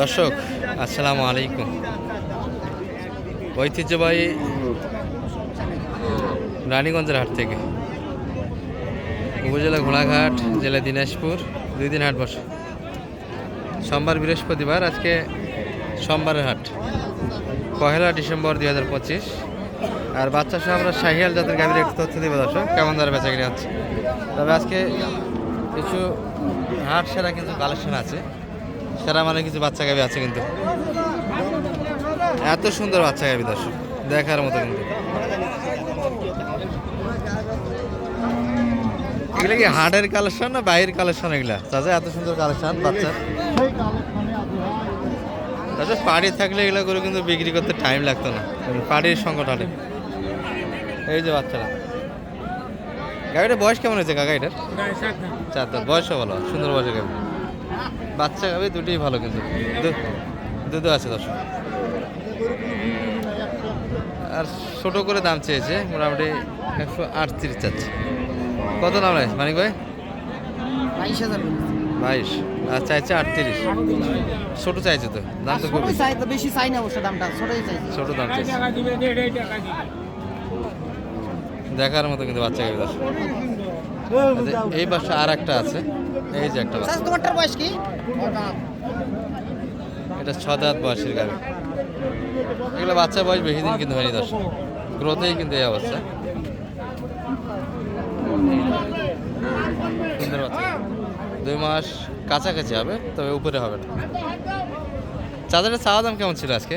দর্শক, আসসালামু আলাইকুম। ঐতিহ্যবাহী রানীগঞ্জের হাট থেকে। উপজেলা ঘোড়াঘাট, জেলা দিনাজপুর, দুই দিন হাট বসে। সোমবার বৃহস্পতিবার, আজকে সোমবারের হাট। পহেলা ডিসেম্বর দুই হাজার পঁচিশ। আর বাচ্চা সহ আমরা শাহিয়াল জাতের গাভীর একটু তথ্য দেবো দর্শক, কেমন দরে বেচা কিনে হচ্ছে। তবে আজকে কিছু হাট সেরা কিন্তু কালেকশন আছে। সেরা মানে কিছু বাচ্চা গাবি আছে কিন্তু। এত সুন্দর বাচ্চা গাভী দর্শক দেখার মতো কিন্তু। এগুলো কি হাটের কালেকশন না বাইরের কালেকশন এগুলা? চাচা এত সুন্দর কালেকশন বাচ্চার আচ্ছা পাড়ি থাকলে এগুলো করে কিন্তু বিক্রি করতে টাইম লাগতো না। পাড়ির সংকট হাটে এই যে বাচ্চারা গাড়িটার বয়স কেমন হয়েছে কাকা এটার? চার বয়সও ভালো সুন্দর বয়সে গাবি বাচ্চা গাবি দুটোই ভালো কিন্তু। দু- দুধও আছে দর্শক আর ছোট করে দাম চেয়েছে মোটামুটি একশো আটত্রিশ চাচ্ছে। কত দাম রায় মানিক ভাই? বাইশ হাজার বাইশ আর চাইছে আটত্রিশ। ছোট চাইছে তো দাম তো খুব বেশি চাই না অবশ্য দামটা ছোটই ছোট দাম চাইছে। দেখার মতো কিন্তু বাচ্চা গাবি দর্শক এই পাশে আর একটা আছে। এই যে একটা বাচ্চা। তোমারটার বয়স কি? এটা ছ দাঁত বয়সের গাড়ি এগুলো বাচ্চা বয়স বেশি দিন কিন্তু হয়নি দর্শক। গ্রোথেই কিন্তু এই অবস্থা। সুন্দর বাচ্চা। দুই মাস কাছাকাছি হবে তবে উপরে হবে না। চাঁদারের চাওয়া দাম কেমন ছিল আজকে?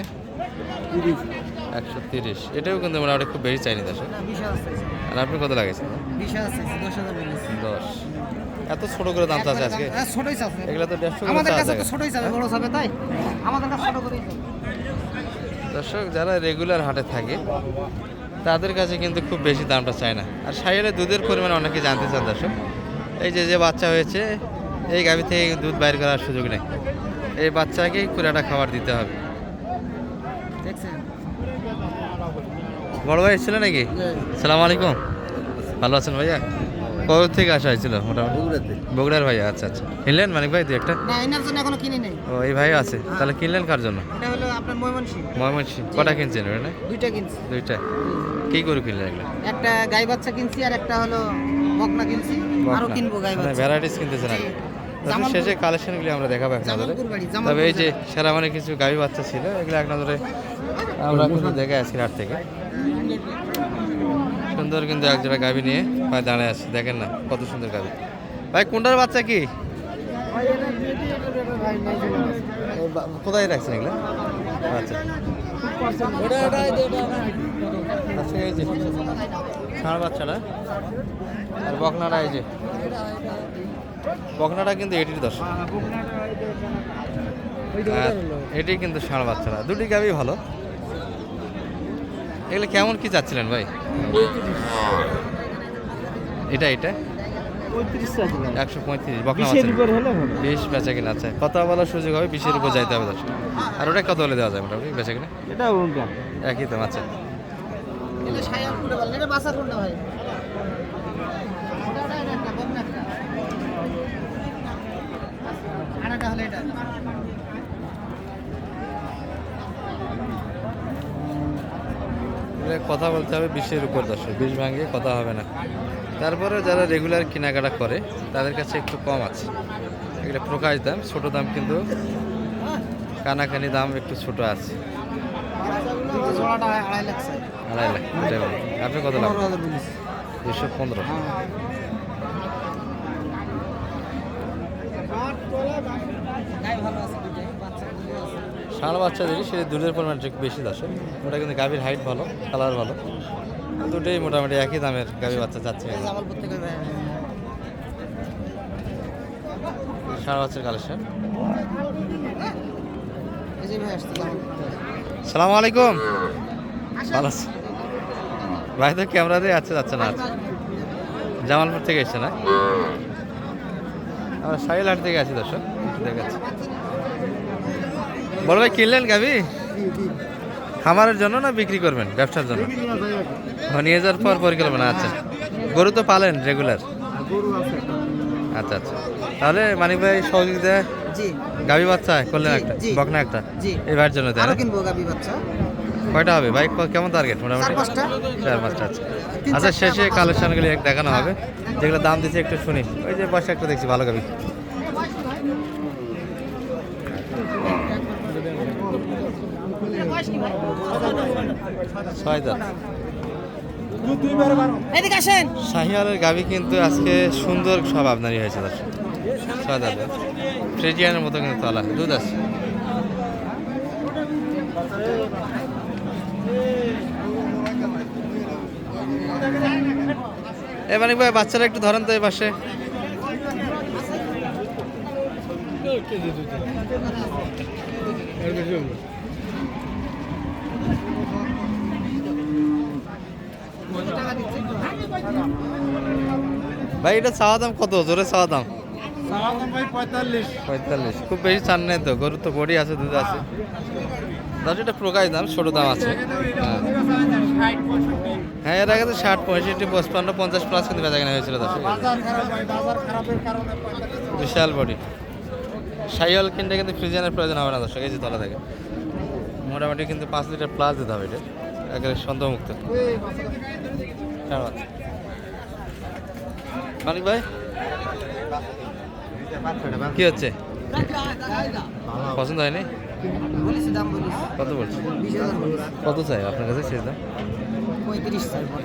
একশো তিরিশ। এটাও কিন্তু মোটামুটি খুব বেশি চাইনি দর্শক। আর আপনি কত চাইছি দশ এত ছোট করে দাম আছে আজকে? ছোটই চাচ্ছে। এগুলো তো দেড়শো আমাদের কাছে তো ছোটই চাবে বড় চাবে তাই? আমাদের কাছে ছোট করেই দর্শক যারা রেগুলার হাটে থাকে তাদের কাছে কিন্তু খুব বেশি দামটা চায় না। আর সাইয়ের দুধের পরিমাণ অনেকে জানতে চান দর্শক। এই যে যে বাচ্চা হয়েছে এই গাভি থেকে দুধ বাইর করার সুযোগ নেই। এই বাচ্চাকেই পুরাটা খাবার দিতে হবে। বড় ভাই ছিল নাকি? সালাম আলাইকুম। ভালো আছেন ভাইয়া? কবে থেকে আসা হয়েছিল মোটামুটি? বগুড়ার ভাইয়া আচ্ছা আচ্ছা। কিনলেন মানিক ভাই দু একটা? না এনার জন্য এখনও কিনি নেই। ও এই ভাই আছে। তাহলে কিনলেন কার জন্য? এটা হলো আপনার ময়মনসিং ময়মনসিং কটা কিনছেন না? দুইটা কিনছি। দুইটা। কি করে কিনলেন এগুলো? একটা গাই বাচ্চা কিনছি আর একটা হলো বকনা কিনছি। আরও কিনবো গাই বাচ্চা। ভ্যারাইটিস কিনতেছেন জামালপুর- শেষে কালেকশনগুলি আমরা দেখাবো এক নজরে। তবে এই যে সেরা মানে কিছু গাভী বাচ্চা ছিল এগুলো এক নজরে আমরা কিন্তু দেখে আসি রাত থেকে। সুন্দর কিন্তু এক জোড়া গাভী নিয়ে ভাই দাঁড়ায় আছে দেখেন না কত সুন্দর গাভী। ভাই কোনটার বাচ্চা কি? কোথায় রাখছেন এগুলো? আচ্ছা। ষাঁড় বাচ্চাটা আর বকনাটা এই যে। বকনাটা কিন্তু এটির দশ এটি কিন্তু ষাঁড় বাচ্চারা দুটি গাবি ভালো। এগুলো কেমন কি চাচ্ছিলেন ভাই? এটা এটা? একশো পঁয়ত্রিশ বকনা বাচ্চা বিশ বেচা কিনা আচ্ছা কত বলার সুযোগ হবে বিশের উপর যাইতে হবে আর ওটা কত হলে দেওয়া যায় মোটামুটি বেচা কিনা? এটা উল্টা একই দাম আচ্ছা। ভাই ওটা, ওটা, এটা একটা, বকনা একটা। আর একটা হলো এটা এগুলো কথা বলতে হবে বিশের উপর দশে বিশ ভাঙিয়ে কথা হবে না। তারপরে যারা রেগুলার কেনাকাটা করে তাদের কাছে একটু কম আছে। এগুলো প্রকাশ দাম ছোট দাম কিন্তু কানাকানি দাম একটু ছোট আছে। আড়াই লাখ। আপনি কত লাভ? দুশো পনেরো গাই ভালো আছে দুটোই, বাচ্চা দুটো আছে। ষাঁড় বাচ্চা দিলে সেটা দুধের পরিমাণ একটু বেশি দশে ওটা কিন্তু গাভীর হাইট ভালো কালার ভালো। দুটোই মোটামুটি একই দামের গাভী বাচ্চা থেকে ষাঁড় বাচ্চার কালেকশন। সালাম আলাইকুম। ভালো আছে? ভাই তো ক্যামেরা দিয়ে আছে, যাচ্ছে না। জামালপুর থেকে এসছে না? আমরা সাইলহাট থেকে আছি, দর্শক। দেখাচ্ছি। বড় ভাই কিনলেন গাবি খামারের জন্য না বিক্রি করবেন ব্যবসার জন্য? নিয়ে যাওয়ার পর পরিকল্পনা আচ্ছা। গরু তো পালেন রেগুলার আচ্ছা আচ্ছা। তাহলে মানিক ভাই সহযোগিতা গাভী বাচ্চা করলেন একটা। বকনা একটা। এই ভাইয়ের জন্য তাই গাবি কয়টা হবে? বাইক কেমন টার্গেট মোটামুটি? চার পাঁচটা। আচ্ছা। চারটা। শেষে কালেকশনগুলি দেখানো হবে। যেগুলো দাম দিচ্ছে একটু শুনি। ওই যে বসে একটা দেখছি ভালো গাবি ছয় দাঁত শাহিওয়ালের গাবি কিন্তু আজকে সুন্দর সব আপনারই হয়েছে ছয় দাঁত ফ্রিজিয়ানের মতো কিন্তু তলা। দুধ আছে। এ মানিক ভাই বাচ্চারা একটু ধরেন তো এই পাশে। ভাই এটা চাওয়া দাম কত? জোরে চাওয়া দাম? পঁয়তাল্লিশ। খুব বেশি চান নেই তো গরুর তো বডি আছে দুধ আছে। দশ এটা প্রকাশ দাম ছোট দাম আছে। হ্যাঁ। হ্যাঁ এর আগে তো ষাট পঁয়ষট্টি পঁচপান্ন পঞ্চাশ প্লাস কিন্তু বেচা কেনা হয়েছিল দশ বিশাল বডি। সাইওয়াল কিনতে কিন্তু ফ্রিজিয়ানের প্রয়োজন হবে না দর্শক এই যে তলা থেকে। মোটামুটি কিন্তু পাঁচ লিটার প্লাস দিতে হবে এটা। একেবারে সন্দেহমুক্ত। মালিক ভাই? কি হচ্ছে? পছন্দ হয়নি? কত বলছে? কত চাই আপনার কাছে শেষ দাম?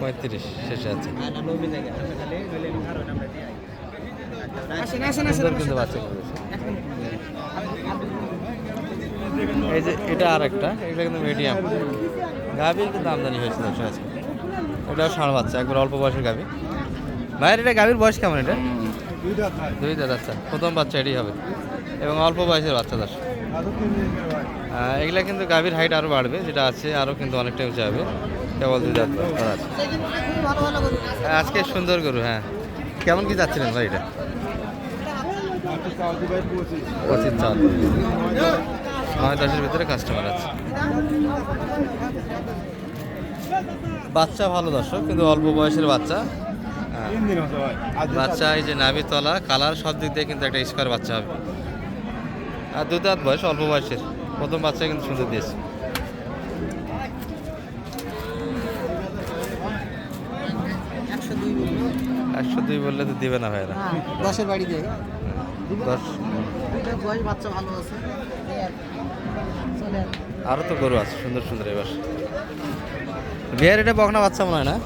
পঁয়ত্রিশ, শেষে আছে। এই যে এটা আর একটা এটা কিন্তু মিডিয়াম গাভীর কিন্তু আমদানি হয়েছে দর্শক আজকে ওটাও ষাঁড় বাচ্চা একবার অল্প বয়সের গাভী। ভাইয়ের এটা গাভীর বয়স কেমন এটা? দুই দাঁত আচ্ছা। প্রথম বাচ্চা এটাই হবে। এবং অল্প বয়সের বাচ্চা দর্শক আহ, এগুলা কিন্তু গাভীর হাইট আরও বাড়বে যেটা আছে আরও কিন্তু অনেকটা উঁচু হবে। কেবল দুই আছে। আজকে সুন্দর গরু হ্যাঁ। কেমন কি যাচ্ছিলেন ভাই এটা? পঁচিশ চাল নয় দশের ভিতরে কাস্টমার আছে। বাচ্চা ভালো দর্শক কিন্তু অল্প বয়সের বাচ্চা। হ্যাঁ, বাচ্চা এই যে নাভি তলা কালার সব দিক দিয়ে কিন্তু একটা স্কোয়ার বাচ্চা হবে। আর দু দাঁত বয়স অল্প বয়সের। প্রথম বাচ্চা কিন্তু সুন্দর দিয়েছে। একশো দুই বললে তো দিবে না ভাইরা হ্যাঁ দশের বাড়ি দিয়ে। দশ দুইটা বয়স বাচ্চা ভালো আছে। আরও তো গরু আছে সুন্দর সুন্দর এবার। বিহার এটা বকনা বাচ্চা মনে হয় না?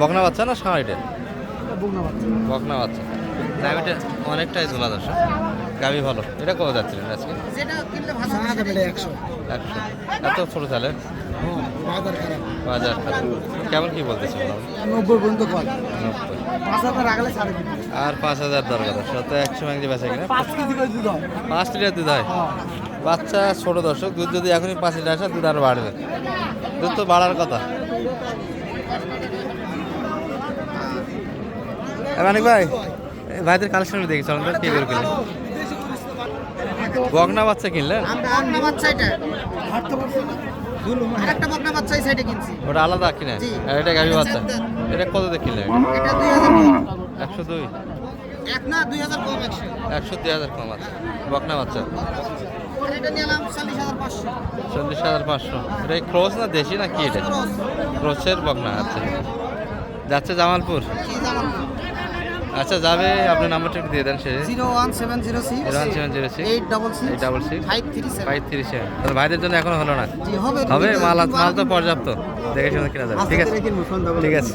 বকনা বাচ্চা না ষাঁড় এটা? বকনা বাচ্চা। গাভিটা অনেকটাই ঝোলা দর্শক। গাভি ভালো। এটা কত যাচ্ছিলেন আজকে? যেটা কিনলে ভালো হবে সেটা একশো। একশো। এত ছোটো চালে বাজার খারাপ। কেমন কি বলতেছে মোটামুটি? নব্বই পর্যন্ত নব্বই। আর পাঁচ হাজার দরকার শত একশো ব্যাংকে বেচা কিনা। পাঁচ লিটার দুধ হয়। বাচ্চা ছোট দর্শক দুধ যদি এখনই পাঁচ লিটার আসে দুধ আরও বাড়বে। দুধ তো বাড়ার কথা। মানিক ভাই ভাইদের কালেকশন দেখি চলেন তো কি করে কিনলেন বকনা বাচ্চা কিনলেন? বাচ্চা এটা। আরেকটা বকনা বাচ্চা এই সাইডে কিনছি। ওটা আলাদা কিনে। এটা গাভি বাচ্চা? এটা কত দিয়ে কিনলেন এক না কম কম আছে। বকনা বাচ্চা? এটা নিলাম এটা ক্রোস না দেশি না কি এটা? ক্রোসের বকনা আচ্ছা। যাচ্ছে জামালপুর। আচ্ছা যাবে আপনার নাম্বারটা একটু দিয়ে দেন সে। Zero one seven zero six one seven zero six. Eight double six eight double six. Five three seven. Five three seven. তাহলে ভাইদের জন্য এখনও হলো না? হবে হবে মাল মাল তো পর্যাপ্ত। দেখে শুনে কিনা যাবে। ঠিক আছে। কিনবো, সন্ধ্যাবেলা ঠিক আছে।